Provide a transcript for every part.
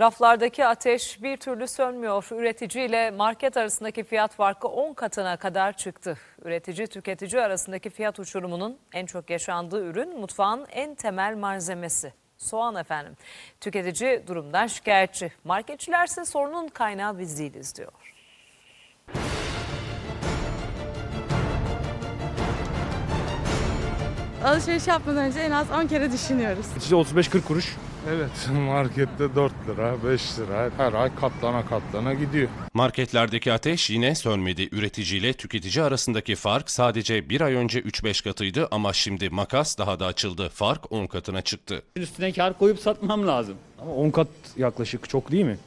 Raflardaki ateş bir türlü sönmüyor. Üretici ile market arasındaki fiyat farkı 10 katına kadar çıktı. Üretici tüketici arasındaki fiyat uçurumunun en çok yaşandığı ürün mutfağın en temel malzemesi. Soğan efendim. Tüketici durumdan şikayetçi. Marketçilerse sorunun kaynağı biz değiliz diyor. Alışveriş yapmadan önce en az 10 kere düşünüyoruz. İşte 35-40 kuruş. Evet markette 4 lira 5 lira her ay katlana katlana gidiyor. Marketlerdeki ateş yine sönmedi. Üretici ile tüketici arasındaki fark sadece bir ay önce 3-5 katıydı ama şimdi makas daha da açıldı. Fark 10 katına çıktı. Üstüne kar koyup satmam lazım. Ama 10 kat yaklaşık çok değil mi?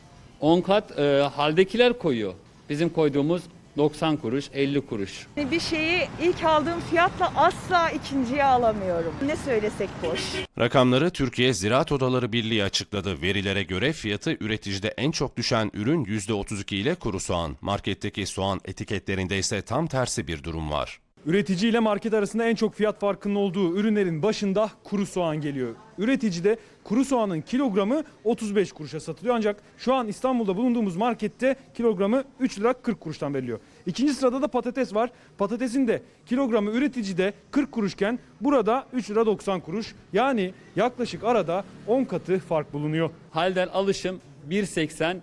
10 kat e, haldekiler koyuyor. Bizim koyduğumuz 90 kuruş, 50 kuruş. Bir şeyi ilk aldığım fiyatla asla ikinciye alamıyorum. Ne söylesek boş. Rakamları Türkiye Ziraat Odaları Birliği açıkladı. Verilere göre fiyatı üreticide en çok düşen ürün %32 ile kuru soğan. Marketteki soğan etiketlerinde ise tam tersi bir durum var. Üretici ile market arasında en çok fiyat farkının olduğu ürünlerin başında kuru soğan geliyor. Üreticide kuru soğanın kilogramı 35 kuruşa satılıyor ancak şu an İstanbul'da bulunduğumuz markette kilogramı 3 lira 40 kuruştan veriliyor. İkinci sırada da patates var. Patatesin de kilogramı üreticide 40 kuruşken burada 3 lira 90 kuruş. Yani yaklaşık arada 10 katı fark bulunuyor. Halden alışım 1.80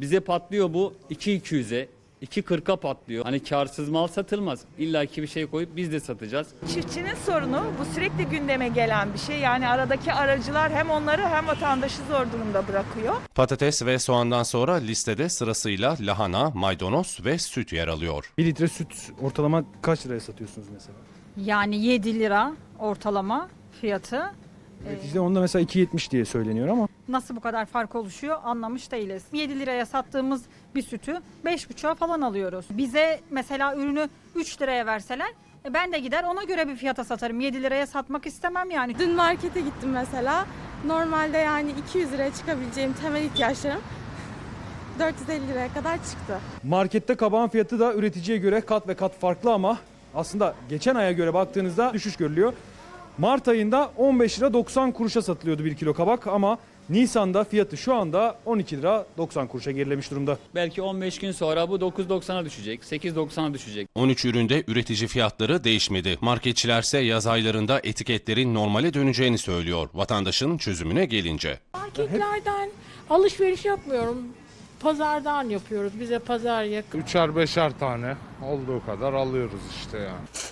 bize patlıyor bu 2.200'e. 2.40'a patlıyor. Hani karsız mal satılmaz. İlla ki bir şey koyup biz de satacağız. Çiftçinin sorunu bu sürekli gündeme gelen bir şey. Yani aradaki aracılar hem onları hem vatandaşı zor durumda bırakıyor. Patates ve soğandan sonra listede sırasıyla lahana, maydanoz ve süt yer alıyor. 1 litre süt ortalama kaç liraya satıyorsunuz mesela? Yani 7 lira ortalama fiyatı. Üreticide onda mesela 2.70 diye söyleniyor ama Nasıl bu kadar fark oluşuyor anlamış değiliz. 7 liraya sattığımız bir sütü 5,5'a falan alıyoruz. Bize mesela ürünü 3 liraya verseler e, ben de gider ona göre bir fiyata satarım. 7 liraya satmak istemem yani. Dün markete gittim mesela. Normalde yani 200 liraya çıkabileceğim temel ihtiyaçlarım 450 liraya kadar çıktı. Markette kabağın fiyatı da üreticiye göre kat ve kat farklı ama aslında geçen aya göre baktığınızda düşüş görülüyor. Mart ayında 15 lira 90 kuruşa satılıyordu 1 kilo kabak ama Nisan'da fiyatı şu anda 12 lira 90 kuruşa gerilemiş durumda. Belki 15 gün sonra bu 9.90'a düşecek, 8.90'a düşecek. 13 üründe üretici fiyatları değişmedi. Marketçilerse yaz aylarında etiketlerin normale döneceğini söylüyor. Vatandaşın çözümüne gelince. Marketlerden alışveriş yapmıyorum. Pazardan yapıyoruz. Bize pazar yakın. Üçer beşer tane olduğu kadar alıyoruz işte yani.